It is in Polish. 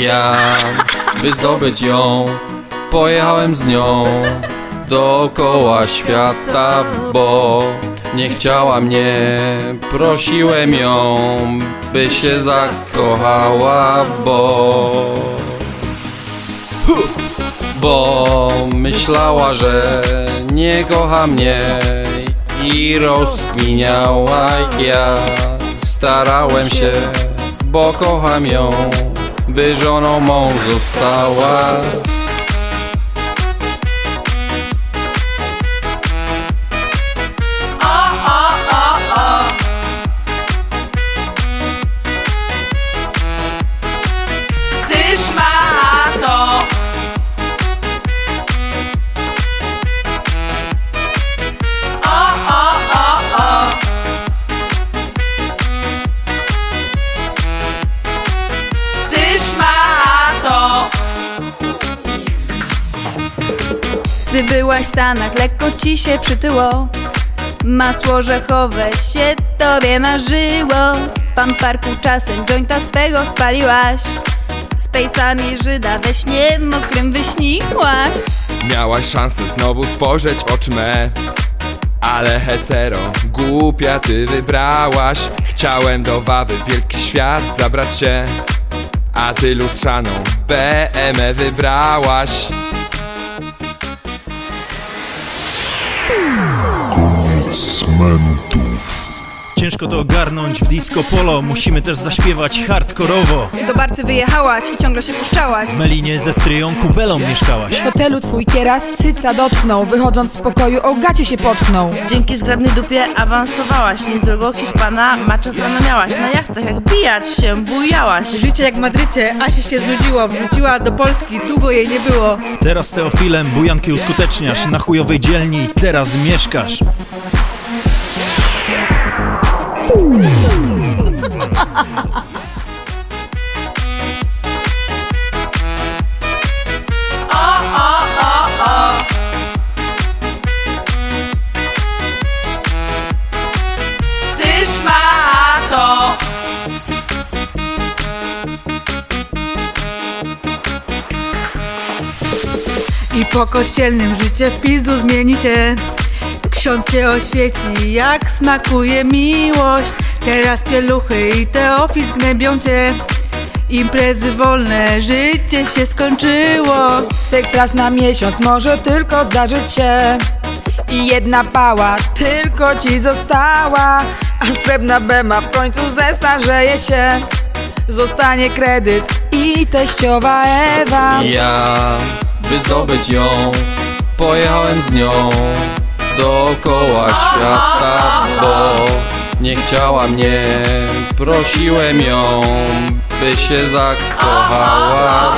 Ja, by zdobyć ją, pojechałem z nią dookoła świata, bo nie chciała mnie. Prosiłem ją, by się zakochała, bo. Bo myślała, że nie kocha mnie i rozkminiała ja starałem się, bo kocham ją, by żoną mą została. Gdy byłaś w Stanach, lekko ci się przytyło. Masło orzechowe się tobie marzyło. W pamparku czasem jointa swego spaliłaś. Z pejsami Żyda we śnie mokrym wyśniłaś Miałaś szansę znowu spojrzeć w oczy me Ale hetero, głupia ty wybrałaś. Chciałem do Wawy wielki świat zabrać się. A ty lustrzaną BME wybrałaś Koniec cmentów. Ciężko to ogarnąć. W disco polo Musimy też zaśpiewać hardkorowo. Do barcy wyjechałaś i ciągle się puszczałaś. W Melinie ze stryją kubelą mieszkałaś. W hotelu twój kieras cyca dotknął. Wychodząc z pokoju o gacie się potknął. Dzięki zgrabnej dupie awansowałaś. Niezłego Hiszpana maczofrana miałaś. Na jachtach jak bijać się bujałaś. Życie jak w Madrycie, Asia się znudziło, wróciła do Polski, długo jej nie było. Teraz Teofilem bujanki uskuteczniasz. Na chujowej dzielni teraz mieszkasz Ty szmato I po kościelnym życie w pizdu zmienicie. Ksiądz cię oświeci, jak smakuje miłość. Teraz pieluchy i teofil gnębią cię. Imprezy wolne, życie się skończyło. Seks raz na miesiąc może tylko zdarzyć się I jedna pała tylko ci została A srebrna bema w końcu zestarzeje się Zostanie kredyt i teściowa Ewa Ja, by zdobyć ją, pojechałem z nią dookoła świata, bo nie chciała mnie. Prosiłem ją, by się zakochała.